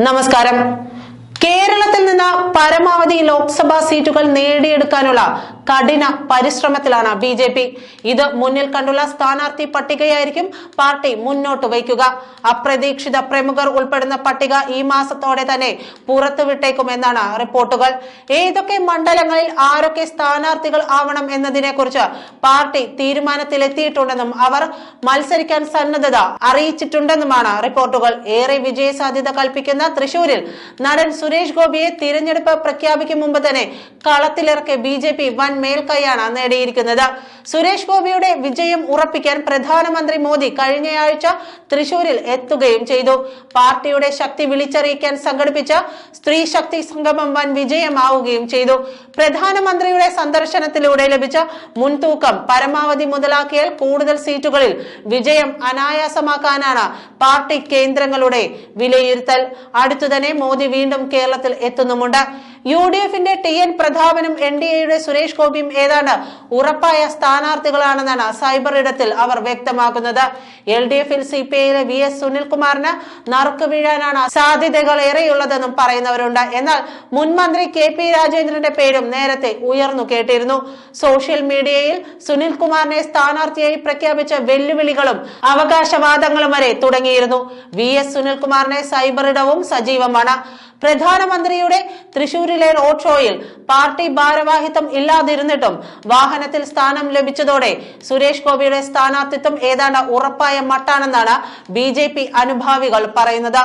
നമസ്കാരം. കേരളത്തിൽ നിന്ന് പരമാവധി ലോക്സഭാ സീറ്റുകൾ നേടിയെടുക്കാനുള്ള കഠിന പരിശ്രമത്തിലാണ് ബി ജെ പി. ഇത് മുന്നിൽ കണ്ടുള്ള സ്ഥാനാർത്ഥി പട്ടികയായിരിക്കും പാർട്ടി മുന്നോട്ട് വയ്ക്കുക. അപ്രതീക്ഷിത പ്രമുഖർ ഉൾപ്പെടുന്ന പട്ടിക ഈ മാസത്തോടെ തന്നെ പുറത്തുവിട്ടേക്കുമെന്നാണ് റിപ്പോർട്ടുകൾ. ഏതൊക്കെ മണ്ഡലങ്ങളിൽ ആരൊക്കെ സ്ഥാനാർത്ഥികൾ ആവണം എന്നതിനെ കുറിച്ച് പാർട്ടി തീരുമാനത്തിലെത്തിയിട്ടുണ്ടെന്നും അവർ മത്സരിക്കാൻ സന്നദ്ധത അറിയിച്ചിട്ടുണ്ടെന്നുമാണ് റിപ്പോർട്ടുകൾ. ഏറെ വിജയസാധ്യത കൽപ്പിക്കുന്ന തൃശൂരിൽ നടൻ സുരേഷ് ഗോപിയെ തിരഞ്ഞെടുപ്പ് പ്രഖ്യാപിക്കും മുമ്പ് തന്നെ കളത്തിലിറക്കെ ബി ജെ പി വൻ മേൽക്കൈയാണ് നേടിയിരിക്കുന്നത്. സുരേഷ് ഗോപിയുടെ വിജയം ഉറപ്പിക്കാൻ പ്രധാനമന്ത്രി മോദി കഴിഞ്ഞയാഴ്ച തൃശൂരിൽ എത്തുകയും ചെയ്തു. പാർട്ടിയുടെ ശക്തി വിളിച്ചറിയിക്കാൻ സംഘടിപ്പിച്ച സ്ത്രീ ശക്തി സംഗമം വൻ വിജയമാവുകയും ചെയ്തു. പ്രധാനമന്ത്രിയുടെ സന്ദർശനത്തിലൂടെ ലഭിച്ച മുൻതൂക്കം പരമാവധി മുതലാക്കിയാൽ കൂടുതൽ സീറ്റുകളിൽ വിജയം അനായാസമാക്കാനാണ് പാർട്ടി കേന്ദ്രങ്ങളുടെ വിലയിരുത്തൽ. അടുത്തുതന്നെ മോദി വീണ്ടും കേരളത്തിൽ എത്തുന്നുമുണ്ട്. യു ഡി എഫിന്റെ ടി എൻ പ്രതാപനും എൻ ഡി എയുടെ സുരേഷ് ഗോപിയും ഏതാണ്ട് ഉറപ്പായ സ്ഥാനാർത്ഥികളാണെന്നാണ് സൈബർ ഇടത്തിൽ അവർ വ്യക്തമാക്കുന്നത്. എൽ ഡി എഫിൽ സി പി ഐയിലെ വി എസ് സുനിൽകുമാറിന് നറുക്ക് വീഴാനാണ് സാധ്യതകൾ ഏറെയുള്ളതെന്നും പറയുന്നവരുണ്ട്. എന്നാൽ മുൻമന്ത്രി കെ പി രാജേന്ദ്രന്റെ പേരും നേരത്തെ ഉയർന്നു കേട്ടിരുന്നു. സോഷ്യൽ മീഡിയയിൽ സുനിൽകുമാറിനെ സ്ഥാനാർത്ഥിയായി പ്രഖ്യാപിച്ച വെല്ലുവിളികളും അവകാശവാദങ്ങളും വരെ തുടങ്ങിയിരുന്നു. വി എസ് സുനിൽകുമാറിനെ സൈബർ ഇടവും സജീവമാണ്. പ്രധാനമന്ത്രിയുടെ തൃശൂരിലെ റോഡ് ഷോയിൽ പാർട്ടി ഭാരവാഹിത്വം ഇല്ലാതിരുന്നിട്ടും വാഹനത്തിൽ സ്ഥാനം ലഭിച്ചതോടെ സുരേഷ് ഗോപിയുടെ സ്ഥാനാർത്ഥിത്വം ഏതാണ്ട് ഉറപ്പായ മട്ടാണെന്നാണ് ബി അനുഭാവികൾ പറയുന്നത്.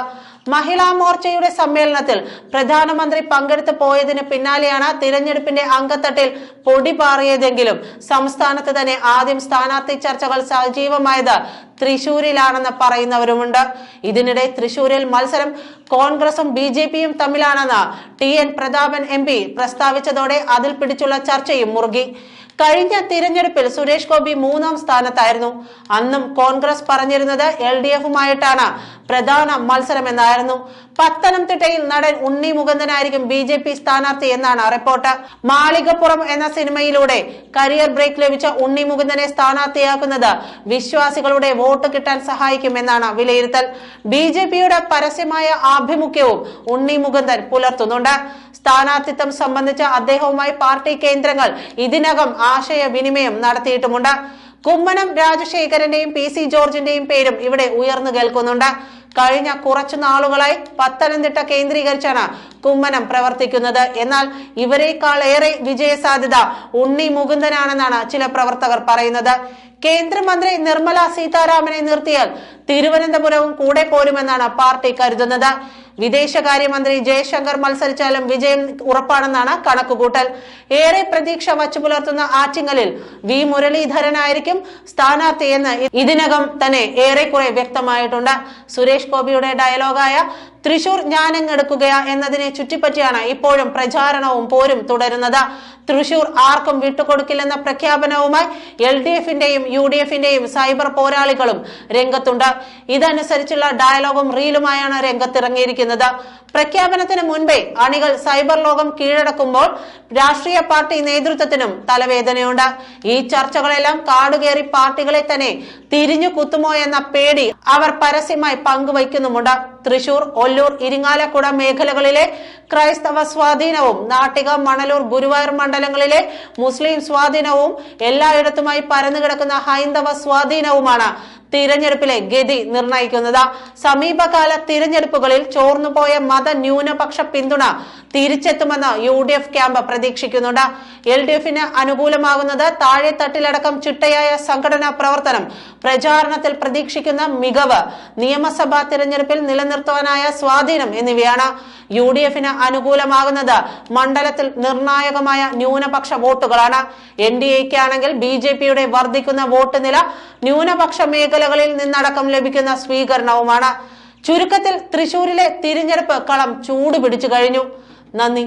മഹിളാ മോർച്ചയുടെ സമ്മേളനത്തിൽ പ്രധാനമന്ത്രി പങ്കെടുത്തു പോയതിന് പിന്നാലെയാണ് തിരഞ്ഞെടുപ്പിന്റെ അങ്കത്തട്ടിൽ പൊടി പാറിയതെങ്കിലും സംസ്ഥാനത്ത് തന്നെ ആദ്യം സ്ഥാനാർത്ഥി ചർച്ചകൾ സജീവമായത് തൃശൂരിലാണെന്ന് പറയുന്നവരുമുണ്ട്. ഇതിനിടെ തൃശൂരിൽ മത്സരം കോൺഗ്രസും ബി ജെ പിയും തമ്മിലാണെന്ന് T N Prathapan M P പ്രസ്താവിച്ചതോടെ അതിൽ പിടിച്ചുള്ള ചർച്ചയും മുറുകി. കഴിഞ്ഞ തിരഞ്ഞെടുപ്പിൽ സുരേഷ് ഗോപി മൂന്നാം സ്ഥാനത്തായിരുന്നു. അന്നും കോൺഗ്രസ് പറഞ്ഞിരുന്നത് എൽ ഡി എഫുമായിട്ടാണ്. പ്രധാന മത്സരമെന്നായിരുന്നു. പത്തനംതിട്ടയിൽ നടൻ ഉണ്ണി മുകുന്ദനായിരിക്കും ബി ജെ പി സ്ഥാനാർത്ഥി എന്നാണ് റിപ്പോർട്ട്. മാളികപ്പുറം എന്ന സിനിമയിലൂടെ കരിയർ ബ്രേക്ക് ലഭിച്ച ഉണ്ണി മുകുന്ദനെ സ്ഥാനാർത്ഥിയാക്കുന്നത് വിശ്വാസികളുടെ വോട്ട് കിട്ടാൻ സഹായിക്കുമെന്നാണ് വിലയിരുത്തൽ. ബി ജെ പിയുടെ പരസ്യമായ ആഭിമുഖ്യവും ഉണ്ണി മുകുന്ദൻ പുലർത്തുന്നുണ്ട്. സ്ഥാനാർത്ഥിത്വം സംബന്ധിച്ച് അദ്ദേഹവുമായി പാർട്ടി കേന്ദ്രങ്ങൾ ഇതിനകം ആശയവിനിമയം നടത്തിയിട്ടുമുണ്ട്. കുമ്മനം രാജശേഖരന്റെയും പി സി ജോർജിന്റെയും പേരും ഇവിടെ ഉയർന്നു കേൾക്കുന്നുണ്ട്. കഴിഞ്ഞ കുറച്ചു നാളുകളായി പത്തനംതിട്ട കേന്ദ്രീകരിച്ചാണ് കുമ്മനം പ്രവർത്തിക്കുന്നത്. എന്നാൽ ഇവരെക്കാൾ ഏറെ വിജയസാധ്യത ഉണ്ണി മുകുന്ദനാണെന്നാണ് ചില പ്രവർത്തകർ പറയുന്നത്. കേന്ദ്രമന്ത്രി നിർമ്മല സീതാരാമനെ നിർത്തിയാൽ തിരുവനന്തപുരവും കൂടെ പോരുമെന്നാണ് പാർട്ടി കരുതുന്നത്. വിദേശകാര്യമന്ത്രി ജയശങ്കർ മത്സരിച്ചാലും വിജയം ഉറപ്പാണെന്നാണ് കണക്കുകൂട്ടൽ. ഏറെ പ്രതീക്ഷ വച്ചു പുലർത്തുന്ന ആറ്റിങ്ങലിൽ വി മുരളീധരനായിരിക്കും സ്ഥാനാർത്ഥിയെന്ന് ഇതിനകം തന്നെ ഏറെക്കുറെ വ്യക്തമായിട്ടുണ്ട്. സുരേഷ് ഗോപിയുടെ ഡയലോഗായ തൃശൂർ ഞാനെങ്ങെടുക്കുക എന്നതിനെ ചുറ്റിപ്പറ്റിയാണ് ഇപ്പോഴും പ്രചാരണവും പോരും തുടരുന്നത്. തൃശൂർ ആർക്കും വിട്ടുകൊടുക്കില്ലെന്ന പ്രഖ്യാപനവുമായി എൽ ഡി എഫിന്റെയും യു ഡി എഫിന്റെയും സൈബർ പോരാളികളും രംഗത്തുണ്ട്. ഇതനുസരിച്ചുള്ള ഡയലോഗും റീലുമായാണ് രംഗത്തിറങ്ങിയിരിക്കുന്നത്. പ്രഖ്യാപനത്തിന് മുൻപേ അണികൾ സൈബർ ലോകം കീഴടക്കുമ്പോൾ രാഷ്ട്രീയ പാർട്ടി നേതൃത്വത്തിനും തലവേദനയുണ്ട്. ഈ ചർച്ചകളെല്ലാം കാടുകേറി പാർട്ടികളെ തന്നെ തിരിഞ്ഞു കുത്തുമോ എന്ന പേടി അവർ പരസ്യമായി പങ്കുവയ്ക്കുന്നുമുണ്ട്. തൃശൂർ ഒല്ലൂർ ഇരിങ്ങാലക്കുട മേഖലകളിലെ ക്രൈസ്തവ സ്വാധീനവും നാട്ടിക മണലൂർ ഗുരുവായൂർ മണ്ഡലങ്ങളിലെ മുസ്ലിം സ്വാധീനവും എല്ലായിടത്തുമായി പരന്നുകിടക്കുന്ന ഹൈന്ദവ സ്വാധീനവുമാണ് തിരഞ്ഞെടുപ്പിലെ ഗതി നിർണയിക്കുന്നത് സമീപകാല തിരഞ്ഞെടുപ്പുകളിൽ ചോർന്നുപോയ മത ന്യൂനപക്ഷ പിന്തുണ തിരിച്ചെത്തുമെന്ന് യു ഡി എഫ് ക്യാമ്പ് പ്രതീക്ഷിക്കുന്നുണ്ട്. എൽ ഡി എഫിന് അനുകൂലമാകുന്നത് താഴെ തട്ടിലടക്കം ചിട്ടയായ സംഘടനാ പ്രവർത്തനം പ്രചാരണത്തിൽ പ്രതീക്ഷിക്കുന്ന മികവ് നിയമസഭാ തിരഞ്ഞെടുപ്പിൽ നിലനിർത്തുവാനായ സ്വാധീനം എന്നിവയാണ് യു ഡി എഫിന് അനുകൂലമാകുന്നത്. മണ്ഡലത്തിൽ നിർണായകമായ ന്യൂനപക്ഷ വോട്ടുകളാണ്. എൻ ഡി എക്കാണെങ്കിൽ ബി ജെ പിയുടെ വർദ്ധിക്കുന്ന വോട്ട് നില ന്യൂനപക്ഷ മേഖലകളിൽ നിന്നടക്കം ലഭിക്കുന്ന സ്വീകരണവുമാണ്. ചുരുക്കത്തിൽ തൃശൂരിലെ തിരഞ്ഞെടുപ്പ് കളം ചൂടുപിടിച്ചു കഴിഞ്ഞു. നന്ദി.